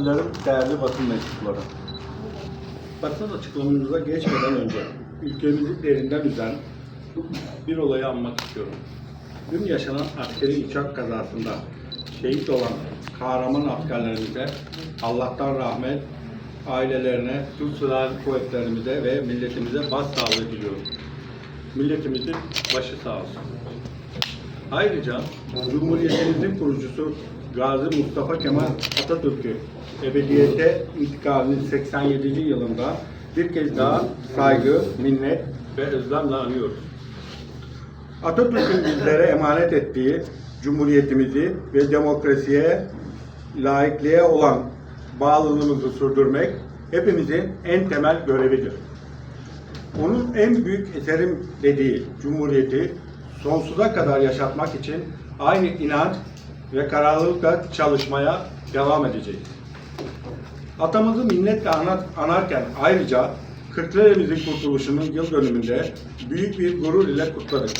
misafirlerim, değerli basın mensupları. Basın açıklamamıza geçmeden önce ülkemizi derinden üzen bir olayı anmak istiyorum. Dün yaşanan askeri uçak kazasında şehit olan kahraman askerlerimize Allah'tan rahmet, ailelerine, Türk Silahlı Kuvvetlerimize ve milletimize başsağlığı diliyorum. Milletimizin başı sağ olsun. Ayrıca Cumhuriyetimizin kurucusu Gazi Mustafa Kemal Atatürk'ü ebediyete intikalinin 87. yılında bir kez daha saygı, minnet ve özlemle anıyoruz. Atatürk'ün bizlere emanet ettiği Cumhuriyetimizi ve demokrasiye, laikliğe olan bağlılığımızı sürdürmek hepimizin en temel görevidir. Onun en büyük eserim dediği Cumhuriyeti sonsuza kadar yaşatmak için aynı inanç ve kararlılıkla çalışmaya devam edeceğiz. Atamızı minnetle anar- anarken ayrıca Kırklareli'mizin kurtuluşunun yıl dönümünde büyük bir gurur ile kutladık.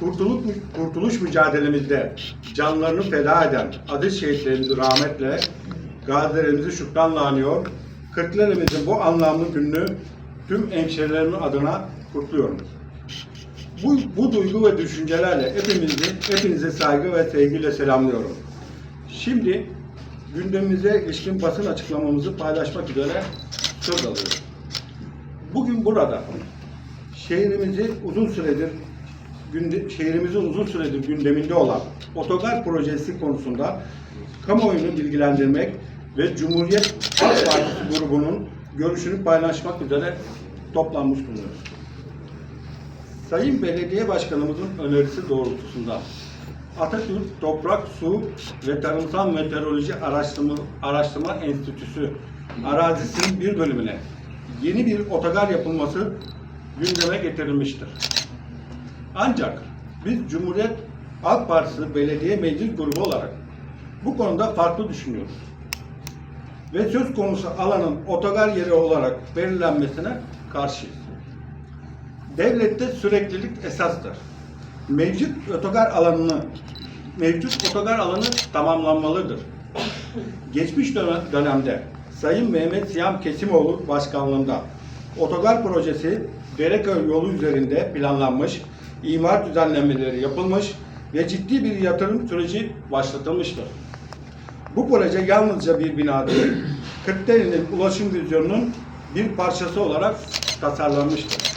Kurtuluş, kurtuluş mücadelemizde canlarını feda eden aziz şehitlerimizi rahmetle, gazilerimizi şükranla anıyor. Kırklareli'mizin bu anlamlı gününü tüm hemşerilerimin adına kutluyorum. Bu, bu duygu ve düşüncelerle hepimizi, hepinize saygı ve sevgiyle selamlıyorum. Şimdi gündemimize ilişkin basın açıklamamızı paylaşmak üzere söz alıyorum. Bugün burada şehrimizi uzun süredir günde, şehrimizin uzun süredir gündeminde olan otogar projesi konusunda kamuoyunu bilgilendirmek ve Cumhuriyet Halk Partisi grubunun görüşünü paylaşmak üzere toplanmış bulunuyoruz. Sayın Belediye Başkanımızın önerisi doğrultusunda Atatürk Toprak, Su ve Tarımsal Meteoroloji Araştırma, Araştırma Enstitüsü arazisinin bir bölümüne yeni bir otogar yapılması gündeme getirilmiştir. Ancak biz Cumhuriyet Halk Partisi Belediye Meclis Grubu olarak bu konuda farklı düşünüyoruz. Ve söz konusu alanın otogar yeri olarak belirlenmesine karşıyız. Devlette süreklilik esastır. Mevcut otogar alanını mevcut otogar alanı tamamlanmalıdır. Geçmiş dönem- dönemde Sayın Mehmet Siyam Kesimoğlu başkanlığında otogar projesi Dereköy yolu üzerinde planlanmış, imar düzenlemeleri yapılmış ve ciddi bir yatırım süreci başlatılmıştır. Bu proje yalnızca bir bina değil, Kırklareli'nin ulaşım vizyonunun bir parçası olarak tasarlanmıştır.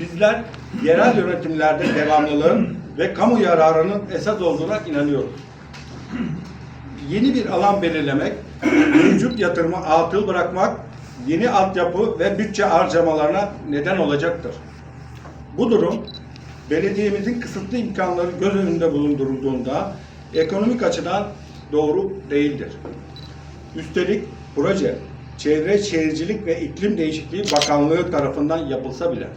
Bizler yerel yönetimlerde devamlılığın ve kamu yararının esas olduğuna inanıyoruz. Yeni bir alan belirlemek, mevcut yatırımı atıl bırakmak, yeni altyapı ve bütçe harcamalarına neden olacaktır. Bu durum belediyemizin kısıtlı imkanları göz önünde bulundurulduğunda ekonomik açıdan doğru değildir. Üstelik proje Çevre Şehircilik ve İklim Değişikliği Bakanlığı tarafından yapılsa bile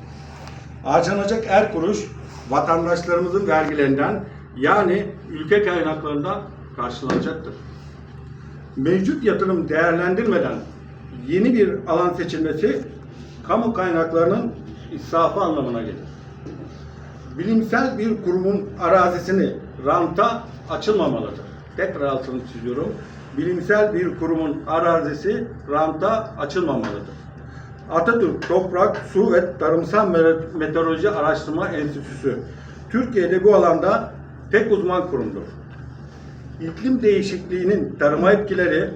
harcanacak her kuruş vatandaşlarımızın vergilerinden yani ülke kaynaklarından karşılanacaktır. Mevcut yatırım değerlendirmeden yeni bir alan seçilmesi kamu kaynaklarının israfı anlamına gelir. Bilimsel bir kurumun arazisini ranta açılmamalıdır. Tekrar altını çiziyorum. Bilimsel bir kurumun arazisi ranta açılmamalıdır. Atatürk Toprak, Su ve Tarımsal Me- Meteoroloji Araştırma Enstitüsü Türkiye'de bu alanda tek uzman kurumdur. İklim değişikliğinin tarıma etkileri,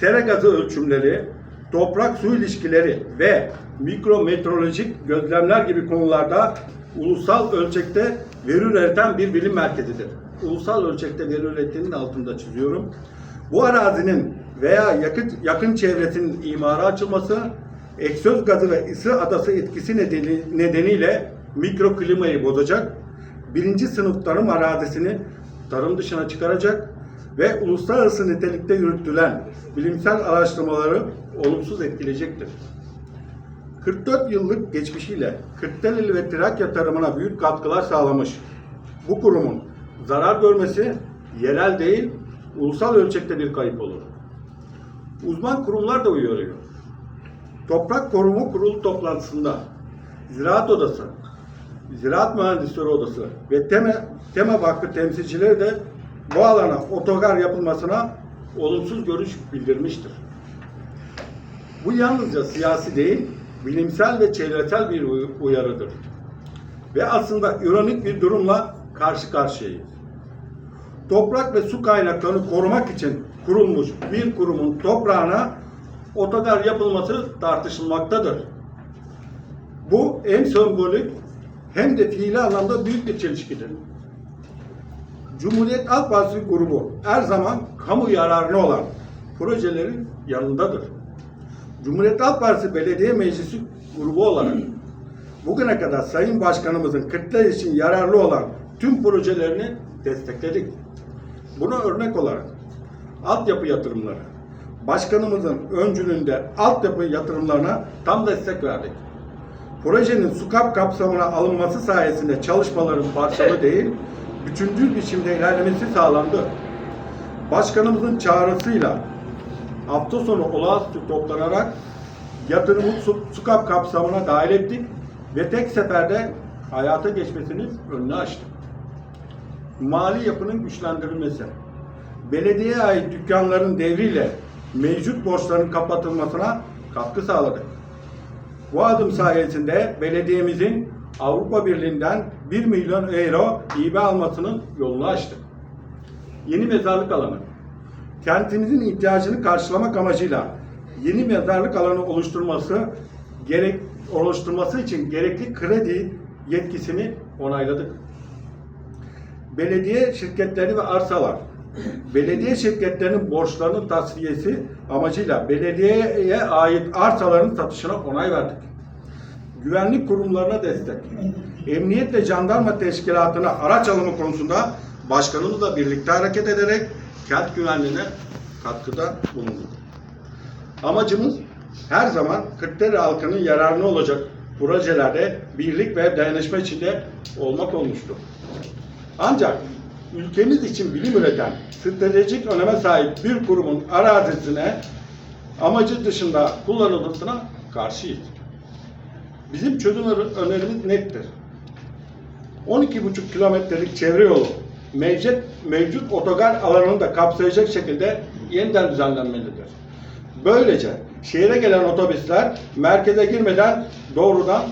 sera gazı ölçümleri, toprak su ilişkileri ve mikrometeorolojik gözlemler gibi konularda ulusal ölçekte veri üreten bir bilim merkezidir. Ulusal ölçekte veri ürettiğinin altında çiziyorum. Bu arazinin veya yakın, yakın çevresinin imara açılması, egzoz gazı ve ısı adası etkisi nedeni, nedeniyle mikroklimayı bozacak, birinci sınıf tarım arazisini tarım dışına çıkaracak ve uluslararası nitelikte yürütülen bilimsel araştırmaları olumsuz etkileyecektir. 44 yıllık geçmişiyle Kırklareli ve Trakya tarımına büyük katkılar sağlamış. Bu kurumun zarar görmesi yerel değil, ulusal ölçekte bir kayıp olur. Uzman kurumlar da uyarıyor. Toprak Korumu Kurulu toplantısında Ziraat Odası, Ziraat Mühendisleri Odası ve Tema, Tema Vakfı temsilcileri de bu alana otogar yapılmasına olumsuz görüş bildirmiştir. Bu yalnızca siyasi değil, bilimsel ve çevresel bir uy- uyarıdır. Ve aslında ironik bir durumla karşı karşıyayız. Toprak ve su kaynaklarını korumak için kurulmuş bir kurumun toprağına otogar yapılması tartışılmaktadır. Bu hem sembolik hem de fiili anlamda büyük bir çelişkidir. Cumhuriyet Halk Partisi grubu her zaman kamu yararına olan projelerin yanındadır. Cumhuriyet Halk Partisi Belediye Meclisi grubu olarak bugüne kadar Sayın Başkanımızın kırklar için yararlı olan tüm projelerini destekledik. Buna örnek olarak altyapı yatırımları, başkanımızın öncülüğünde altyapı yatırımlarına tam destek verdik. Projenin SUKAP kapsamına alınması sayesinde çalışmaların parçalı değil, bütüncül biçimde ilerlemesi sağlandı. Başkanımızın çağrısıyla hafta sonu olağanüstü toplanarak yatırımı Su- SUKAP kapsamına dahil ettik ve tek seferde hayata geçmesinin önünü açtık. Mali yapının güçlendirilmesi, belediyeye ait dükkanların devriyle mevcut borçların kapatılmasına katkı sağladık. Bu adım sayesinde belediyemizin Avrupa Birliği'nden 1 milyon euro hibe almasının yolunu açtık. Yeni mezarlık alanı. Kentimizin ihtiyacını karşılamak amacıyla yeni mezarlık alanı oluşturması gerek oluşturması için gerekli kredi yetkisini onayladık. Belediye şirketleri ve arsalar. Belediye şirketlerinin borçlarının tasfiyesi amacıyla belediyeye ait arsaların satışına onay verdik. Güvenlik kurumlarına destek. Emniyet ve jandarma teşkilatına araç alımı konusunda başkanımızla birlikte hareket ederek kent güvenliğine katkıda bulunduk. Amacımız her zaman Kırklareli halkının yararına olacak projelerde birlik ve dayanışma içinde olmak olmuştur. Ancak ülkemiz için bilim üreten, stratejik öneme sahip bir kurumun arazisine amacı dışında kullanılmasına karşıyız. Bizim çözüm önerimiz nettir. 12,5 kilometrelik çevre yolu mevcut, mevcut otogar alanını da kapsayacak şekilde yeniden düzenlenmelidir. Böylece şehre gelen otobüsler merkeze girmeden doğrudan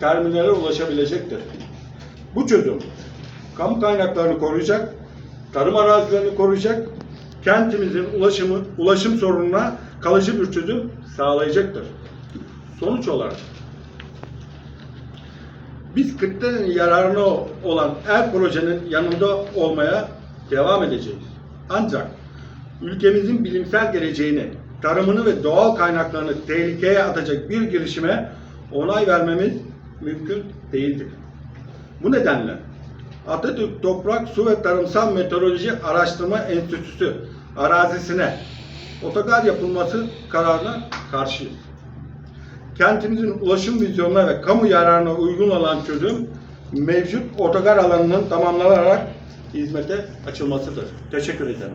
terminale ulaşabilecektir. Bu çözüm kamu kaynaklarını koruyacak, tarım arazilerini koruyacak, kentimizin ulaşımı, ulaşım sorununa kalıcı bir çözüm sağlayacaktır. Sonuç olarak biz Kırklareli'nin yararına olan her projenin yanında olmaya devam edeceğiz. Ancak ülkemizin bilimsel geleceğini, tarımını ve doğal kaynaklarını tehlikeye atacak bir girişime onay vermemiz mümkün değildir. Bu nedenle Atatürk Toprak, Su ve Tarımsal Meteoroloji Araştırma Enstitüsü arazisine otogar yapılması kararına karşıyız. Kentimizin ulaşım vizyonuna ve kamu yararına uygun olan çözüm mevcut otogar alanının tamamlanarak hizmete açılmasıdır. Teşekkür ederim.